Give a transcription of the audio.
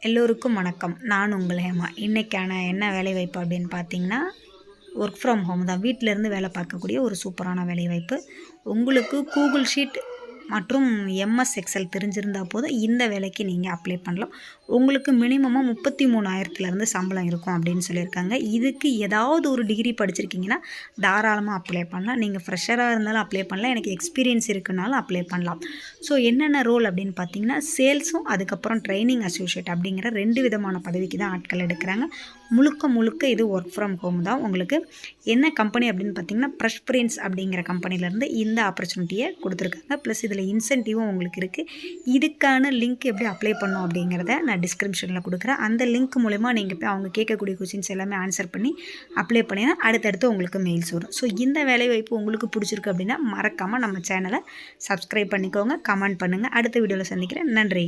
எல்லோருக்கும் வணக்கம். நான் உங்கள் ஹேமா. இன்றைக்கான என்ன வேலைவாய்ப்பு அப்படின்னு பார்த்தீங்கன்னா ஒர்க் ஃப்ரம் ஹோம் தான். வீட்டிலேருந்து வேலை பார்க்கக்கூடிய ஒரு சூப்பரான வேலைவாய்ப்பு. உங்களுக்கு கூகுள் ஷீட் மற்றும் எம்எஸ் எக்ஸல் தெரிஞ்சிருந்தால் போதும். இந்த வேலைக்கு நீங்கள் அப்ளை பண்ணலாம். உங்களுக்கு மினிமமாக முப்பத்தி மூணாயிரத்துலேருந்து சம்பளம் இருக்கும் அப்படின்னு சொல்லியிருக்காங்க. இதுக்கு ஏதாவது ஒரு டிகிரி படிச்சிருக்கீங்கன்னா தாராளமாக அப்ளை பண்ணலாம். நீங்கள் ஃப்ரெஷராக இருந்தாலும் அப்ளை பண்ணலாம். எனக்கு எக்ஸ்பீரியன்ஸ் இருக்குனாலும் அப்ளை பண்ணலாம். ஸோ என்னென்ன ரோல் அப்படின்னு பார்த்தீங்கன்னா சேல்ஸும் அதுக்கப்புறம் ட்ரைனிங் அசோசியேட் அப்படிங்கிற ரெண்டு விதமான பதவிக்கு தான் ஆட்கள் எடுக்கிறாங்க. முழுக்க முழுக்க இது ஒர்க் ஃப்ரம் ஹோம் தான். உங்களுக்கு என்ன கம்பெனி அப்படின்னு பார்த்தீங்கன்னா ப்ரஷ்பிரின்ஸ் அப்படிங்கிற கம்பெனிலேருந்து இந்த ஆப்பர்ச்சுனிட்டியை கொடுத்துருக்காங்க. ப்ளஸ் இதில் இன்சென்டிவும் உங்களுக்கு இருக்குது இதுக்கான லிங்க் எப்படி அப்ளை பண்ணும் அப்படிங்கிறத நான் டிஸ்கிரிப்ஷனில் கொடுக்குறேன். அந்த லிங்க் மூலிமா நீங்கள் போய் அவங்க கேட்கக்கூடிய கொஷின்ஸ் எல்லாமே ஆன்சர் பண்ணி அப்ளை பண்ணினா அடுத்தடுத்து உங்களுக்கு மெயில்ஸ் வரும். ஸோ இந்த வேலைவாய்ப்பு உங்களுக்கு பிடிச்சிருக்கு அப்படின்னா மறக்காமல் நம்ம சேனலை சப்ஸ்கிரைப் பண்ணிக்கோங்க கமெண்ட் பண்ணுங்கள் அடுத்த வீடியோவில் சந்திக்கிறேன். நன்றி.